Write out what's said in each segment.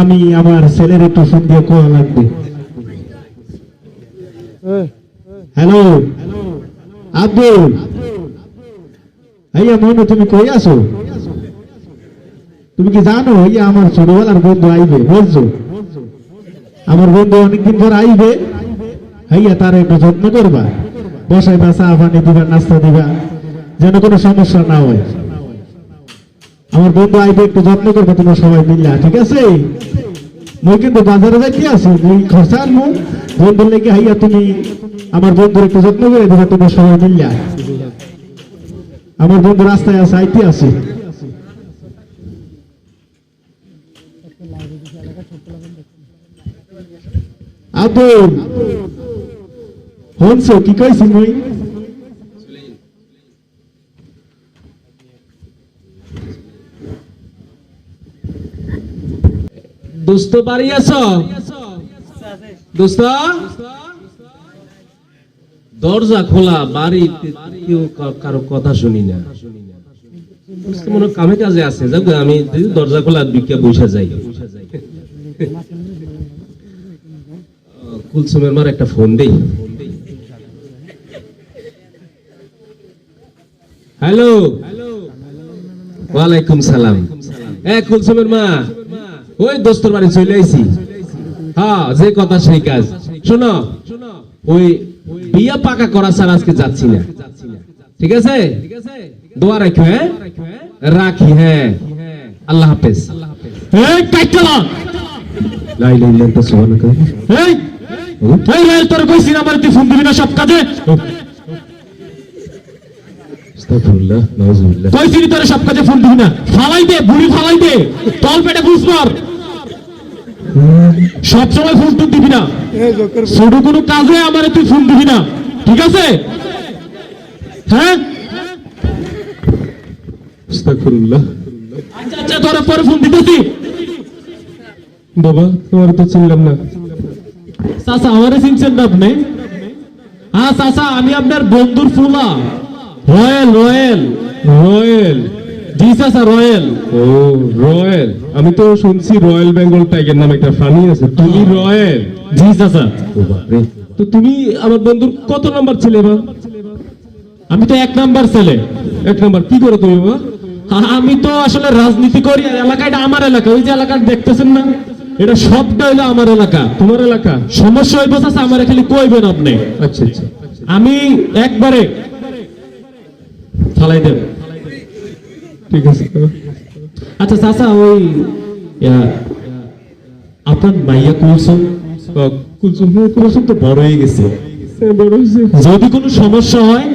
আমি আমার ছেলের একটু ফোন দিয়ে কোয়া লাগবে। হ্যালো আব্দুল? তুমি কই আছো? তুমি কি জানো হইয়া আমার ছোটবেলার বন্ধু আইবে বলছো আমার বন্ধু অনেকদিন পর আইবে হইয়া তার একটু যত্ন করবা। বসাই বা চা পানি দিবা, নাস্তা দিবা, যেন কোনো সমস্যা না হয়। আমার বন্ধু আইবে, একটু যত্ন করবে, তোমরা সবাই মিললা ঠিক আছে? মই কিন্তু বাজারে যাইতে আছি মুই খরচা আনব বন্ধুর লেগে হাইয়া তুমি আমার বন্ধুর একটু যত্ন করে দেবে তোমরা সবাই মিললা আমার বন্ধু রাস্তায় আছে, আইতে আছে আব্দুল হনছো, কি কইছি মুই? দোস্ত বাড়ি আছো দরজা খোলা বাড়ি কেউ কারও কথা শুনি না। কামে কাজে আছে। গে, আমি দরজা খোলা যাই। কুলসুমের মার একটা ফোন দেই। হ্যালো? ওয়ালাইকুম সালাম। এ কুলসুমের মা। ওই দোস্তর বাড়ি চলে আইছি। হ্যাঁ যে কথা সেই কাজ। শোনো ওই বিয়া পাকা করা ছাড়া আজকে যাচ্ছি না। ঠিক আছে? দোয়া রাখো হ্যাঁ? রাখি হ্যাঁ। আল্লাহ হাফেজ। এই কাইতলা! লাই লাই লাই তো এই এই রে তোর কইছি না আমার তুই ফোন দিবি না সব কাজে? আস্তাগফিরুল্লাহ নাউজুবিল্লাহ কইছি তোর সব কাজে ফোন দিবি না। ফালাই দে বুড়ি ফালাই দে তল পেটে ঘুষ মার। সব সময় ফোন তুই দিবি না। ছোট কোনো কাজে আমার তুই ফোন দিবি না। ঠিক আছে? হ্যাঁ? আচ্ছা আচ্ছা তোর পরে ফোন দিতেছি। বাবা তোমার তো চিনলাম না। চাচা আমারে চিনছেন না আপনি? হ্যাঁ চাচা আমি আপনার বন্ধুর ফুলা। Royal royal royal. জি চাচা রয়েল ও রয়্যাল আমি তো শুনছি রয়্যাল বেঙ্গল টাইগার নামে একটা প্রাণী আছে। তুমি রয়্যাল জি ও বাপরে। তো তুমি আমার বন্ধুর কত নাম্বার ছেলে বা আমি তো এক নাম্বার ছেলে। এক নাম্বার। কি করো তুমি বাবা আমি তো আসলে রাজনীতি করি আর এলাকাটা আমার এলাকা। ওই যে এলাকা দেখতেছেন না? এটা সবটা হইল আমার এলাকা। তোমার এলাকা? সমস্যা হয়ে চাচা আমার খালি কইবেন আপনি। আচ্ছা আচ্ছা। আমি একবারে ফালাই দেব ঠিক আছে। আচ্ছা চাচা ওই আপনার মাইয়া কুলসুম কুলসুম হ্যাঁ, কুলসুম তো বড় হয়ে গেছে। হ্যাঁ, যদি কোনো সমস্যা হয়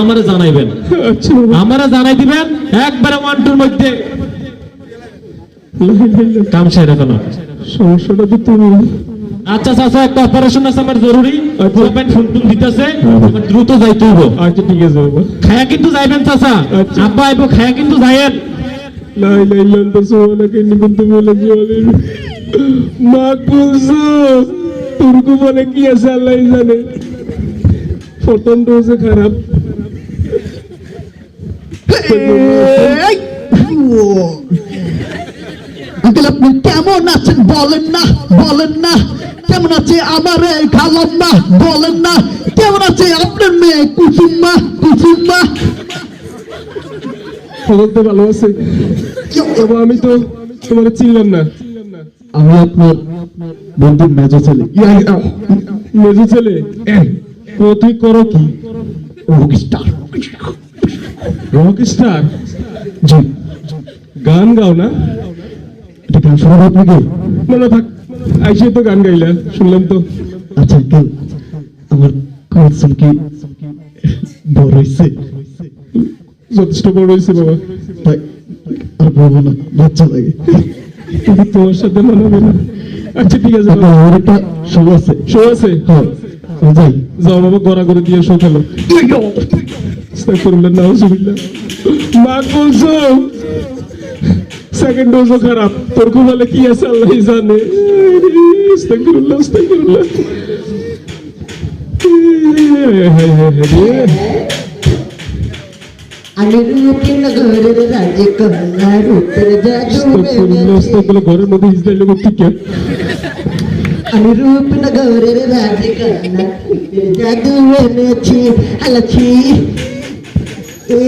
আমারে জানাইবেন। আচ্ছা। আমারে জানাই দিবেন একবারে ওয়ান টুর মধ্যে। কাম সেরে ফেলো। সমস্যাটা তো তুমি আচ্ছা চাচা একটা অপারেশন আছে আমার জরুরি পোলাপাইন ফোন টোন দিতেছে আমার দ্রুত যাইতে হইব আচ্ছা ঠিক আছে বাবা খায়া কিন্তু যাইবেন চাচা আচ্ছা। আব্বা আইব খায়া কিন্তু যাইয়েন লাই লাই লান্তা সুবহানাকা ইন্নী কুনতু মিনাল জালিমিন মা কুলসুম তুরকু বলে কি আছে আল্লাহ জানে প্রথম ডোজে খারাপ আঙ্কেল আপনি কেমন আছেন বলেন না বলেন না কেমন আছে আমার এই খালাম্মা বলেন না। কেমন আছে আপনার মেয়ে কুসুম্মা কুসুম্মা? খবর তো ভালো আছে। আমি তো তোমার চিনলাম না। আমি আপনার মেজো ছেলে। মেজু ছেলে? তো তুই করো কি? রক স্টার জি। গান গাও না? এটা গান শোনাবো আপনাকে? মনে থাক। আইসে তো গান গাইলা শুনলাম তো। আচ্ছা আঙ্কেল আমার কুলসুম কি বড় হয়েছে যথেষ্ট বড় হয়েছে বাবা। তাই আর বলব না লজ্জা লাগে। কিন্তু তোমার সাথে মানাবে না। আচ্ছা ঠিক আছে বাবা। আমার একটা শো আছে। শো আছে? হ্যাঁ যাই। যাও বাবা গড়া করে দিয়ে শো খেলো। আস্তাগফিরুল্লাহ নাউজুবিল্লাহ মা কুলসুম সেকেন্ড ডোজও খারাপ। তোর খুব কি আছে আল্লাহ জানে। আস্তাগফিরুল্লাহ আস্তাগফিরুল্লাহ আমি রূপনগরের রাজকন্যা রূপের জাদু এনেছি। ঘরের মধ্যে ইসরায়েল লোক ঠিক আমি রূপনগরের রাজকন্যা রূপের জাদু এনেছি আলাছি যা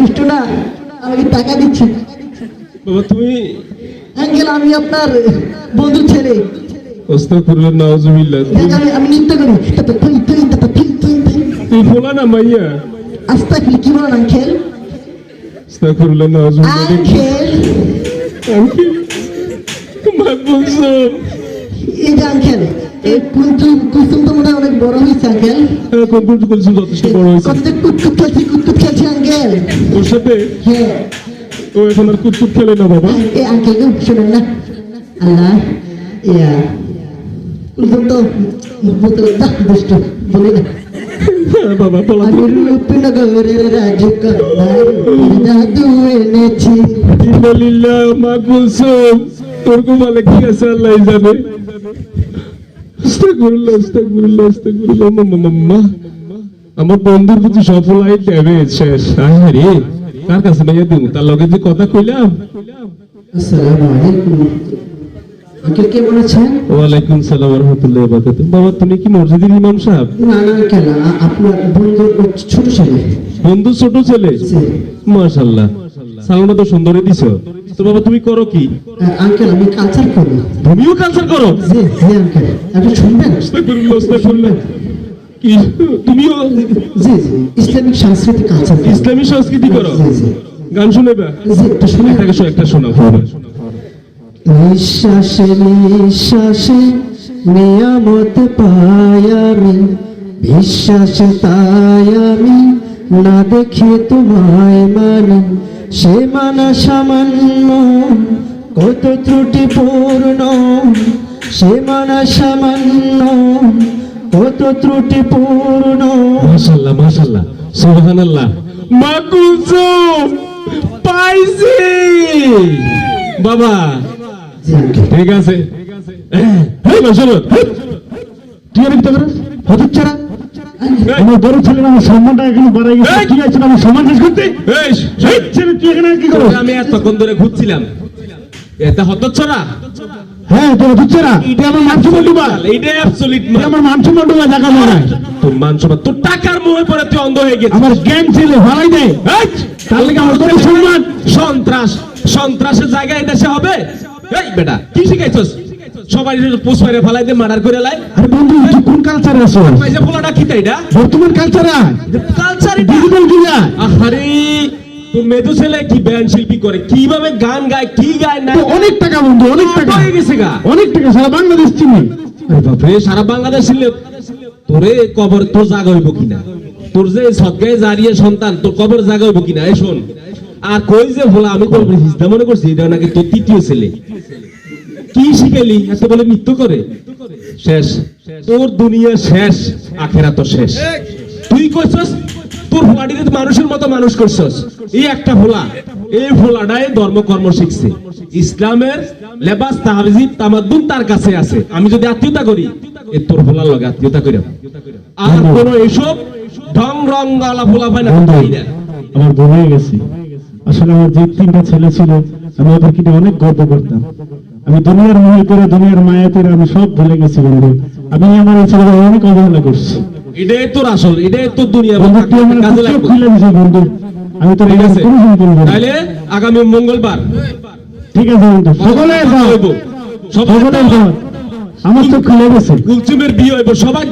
দুষ্ট না আমাকে টাকা দিচ্ছে। বাবা তুমি আঙ্কেল আমি আপনার বন্ধুর ছেলে। আস্তাগফিরুল্লাহ নাউজুবিল্লাহ আমি আমি নৃত্য করি। থই তারপর থই থই থই তুই বলা না মাইয়া? আস্তে কি বলেন আঙ্কেল? আস্তাগফিরুল্লাহ নাউজুবিল্লাহ আঙ্কেল। আঙ্কেল মাকবুল সাহেব এই যে আঙ্কেল এই কুলতুম কুলতুম তো হয় অনেক বড় হয়েছে আঙ্কেল। হ্যাঁ যথেষ্ট বড় হয়েছে। কত যে কুতকুত ওর সাথে ও এখন আর কুতকুত খেলে না বাবা। এই আঙ্কেল গো না। আল্লাহ ইয়া। তো বলতে দুষ্ট বলি না। হ্যাঁ বাবা বলা। রূপনগরের রাজকন্যা রূপের জাদু এনেছি। সাহেব তোর কোমালে কি আছে আল্লাহ জানে। আস্তাগফিরুল্লাহ আস্তাগফিরুল্লাহ আস্তাগফিরুল্লাহ মাম্মা। আমার বন্ধুর প্রতি সফল শেষ কার কাছে মাইয়া দিমু। তার লগে যে কথা কইলাম। আসসালামু আলাইকুম। আঙ্কেল কেমন আছেন ওয়ালাইকুম সালাম রহমতুল্লাহ বারাকাতুহু বাবা তুমি কি মসজিদের ইমাম সাহেব? না না আঙ্কেল আপনার বন্ধুর ছোট ছেলে। বন্ধু ছোট ছেলে? জি। মাশাআল্লাহ। সালামটা তো সুন্দরই দিছো। তো বাবা তুমি করো কি? আ- আঙ্কেল আমি কালচার করি তুমিও কালচার করো? জি জি আঙ্কেল। একটু শুনবেন? তুমিও জি জি ইসলামিক সাংস্কৃতিক করি। সংস্কৃতি করো। জি জি। গান শুনেবা জি একটু শুনে। একটা শো- একটা শোনাও। নিঃশ্বাসে নিঃশ্বাসে নিয়ামত পাই আমি। বিশ্বাসে তাই আমি না দেখে তোমায় মানি। সে মানা সামান্য কত ত্রুটিপূর্ণ। সে মানা সামান্য কত ত্রুটিপূর্ণ। মাশাআল্লাহ মাশাআল্লাহ সুবহানাল্লাহ। মা কুলসুম পাইছি। বাবা ঠিক আছে। এই মাশাআল্লাহ তুই আর একটা করিস হঠাৎ আমার বড় ছেলে আমার সম্মানটা এখানে বাড়াই গেছে! কি আছে আমার সম্মান শেষ করতে? এই ছেলে তুই এখানে কি করো? তোকে আমি এতক্ষণ ধরে ঘুরছিলাম। এটা হতচ্ছরা হ্যাঁ তোর হঠাৎ ছাড়া তুই আমার মান সম্মান ডুবা। এইটাই অ্যাবসলিউট তুই আমার মান সম্মান ডুবা দেখা যায় তোর মান সম্মান তোর টাকার মোহে পড়ে তুই অন্ধ হয়ে গেছিস। আমার জ্ঞান ছেলে ভালাই দেয় তার লেগে আমার বড় সম্মান। সন্ত্রাস সন্ত্রাসের জায়গায় দেশে হবে? এই বেটা কি শিখাইছস? সবাই পোষ মেরে ফেলাই মার্ডার করে লাই আরে বন্ধু তুই কোন কালচারে আছো পয়সা পোলাটা কি তাইটা বর্তমান কালচারে কালচার ডিজিটাল দুনিয়া তো মেদু ছেলে কি ব্যান্ড শিল্পী করে? কীভাবে গান গায় কি গায় না অনেক টাকা বন্ধু অনেক টাকা। হয়ে গেছে গা। অনেক টাকা সারা বাংলাদেশ চিনি। আরে বাপরে সারা বাংলাদেশ ছিলে তোরে কবর জাগা হইব কিনা? তোর যে সদগায় জারিয়ে সন্তান তোর কবর জাগা হইব কিনা? এই শোন আর কই যে ভোলা আমি তোর হিজদা মনে করছি এটা নাকি তোর তৃতীয় ছেলে। কি শিখেলি এত বলে নৃত্য করে? শেষ। তোর দুনিয়া শেষ আখেরা তো শেষ তুই কইছস? তোর ভোলাটিতে তো মানুষের মতো মানুষ করছস। এই একটা ভোলা। এই ভোলাটাই ধর্ম কর্ম শিখছে। ইসলামের লেবাস তাহজিব তামাদ্দুন তার কাছে আছে। আমি যদি আত্মীয়তা করি এ তোর ভোলার লগে আত্মীয়তা করি আর কোন এসব ঢং রং গালা ভোলা পায় না। আমার হয়ে গেছে। আসলে আমার যে তিনটা ছেলে ছিল আমি ওদেরকে নিয়ে অনেক গর্ব করতাম। আমি দুনিয়ার মনে করে দুনিয়ার মায়া করে আমি সব ভুলে গেছি বন্ধু। আমি আমার এই ছেলেদের অনেক অবহেলা করছি। এটাই তোর আসল এটাই তোর দুনিয়া কাজে লাগবে। আমি ঠিক আছে। তাহলে আগামী মঙ্গলবার। ঠিক আছে সকলে আমার তো খুলে গেছে। বিয়ে হইব সবাই